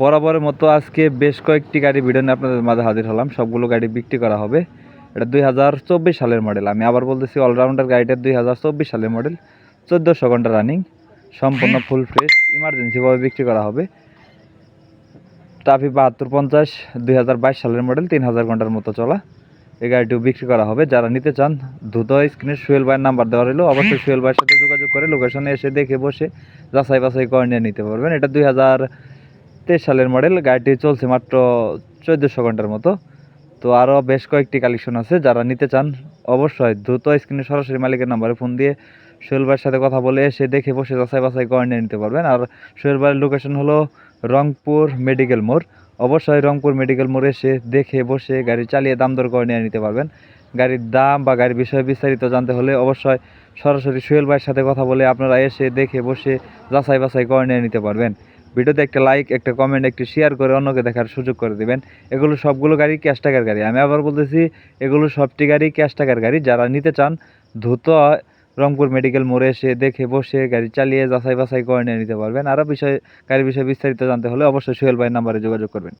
বরাবরের মতো আজকে বেশ কয়েকটি গাড়ি ভিডিও নিয়ে আপনাদের মাঝে হাজির হলাম। সবগুলো গাড়ি বিক্রি করা হবে। এটা দুই হাজার চব্বিশ সালের মডেল আমি আবার বলতেছি অলরাউন্ডার গাড়িটা দুই হাজার চব্বিশ সালের মডেল চোদ্দোশো ঘণ্টা রানিং সম্পূর্ণ ফুল ফ্রেশ ইমার্জেন্সিভাবে বিক্রি করা হবে। টাফি বাহাত্তর পঞ্চাশ দুই হাজার বাইশ সালের মডেল তিন হাজার ঘণ্টার মতো চলা। এই গাড়িটিও বিক্রি করা হবে। যারা নিতে চান দ্রুত স্ক্রিনে সুয়েল ভাইয়ের নাম্বার দেওয়া রইল। অবশ্যই সুয়েল ভাইয়ের সাথে যোগাযোগ করে লোকেশনে এসে দেখে বসে যাচাই বাছাই করে নিয়ে নিতে পারবেন। এটা দুই হাজার তেইশ সালের মডেল, গাড়িটি চলছে মাত্র চোদ্দোশো ঘণ্টার মতো। তো আরও বেশ কয়েকটি কালেকশন আছে, যারা নিতে চান, অবশ্যই দ্রুত স্ক্রিনে সরাসরি মালিকের নাম্বারে ফোন দিয়ে সোহেল ভাইয়ের সাথে কথা বলে এসে দেখে বসে যাচাই বাছাই করে নিয়ে নিতে পারবেন। আর সোহেল ভাইয়ের লোকেশন হলো রংপুর মেডিকেল মোড়। অবশ্যই রংপুর মেডিকেল মোড়ে এসে দেখে বসে গাড়ি চালিয়ে দাম দর করে নিয়ে নিতে পারবেন। গাড়ির দাম বা গাড়ির বিষয়ে বিস্তারিত জানতে হলে অবশ্যই সরাসরি সোহেল ভাইয়ের সাথে কথা বলে আপনারা এসে দেখে বসে যাচাই বাছাই করে নিয়ে নিতে পারবেন। ভিডিওতে একটা লাইক একটা কমেন্ট একটু শেয়ার করে অন্যকে দেখার সুযোগ করে দেবেন। এগুলো সবগুলো গাড়ি ক্যাশ টাকার গাড়ি। আমি আবার বলতেছি, এগুলো সবটি গাড়ি ক্যাশ টাকার গাড়ি। যারা নিতে চান, দ্রুত রংপুর মেডিকেল মোড়ে এসে দেখে বসে গাড়ি চালিয়ে যাচাই বাছাই করে নিয়ে নিতে পারবেন। আরও বিষয়ে, গাড়ির বিষয়ে বিস্তারিত জানতে হলে অবশ্যই সোহেল ভাইয়ের নাম্বারে যোগাযোগ করবেন।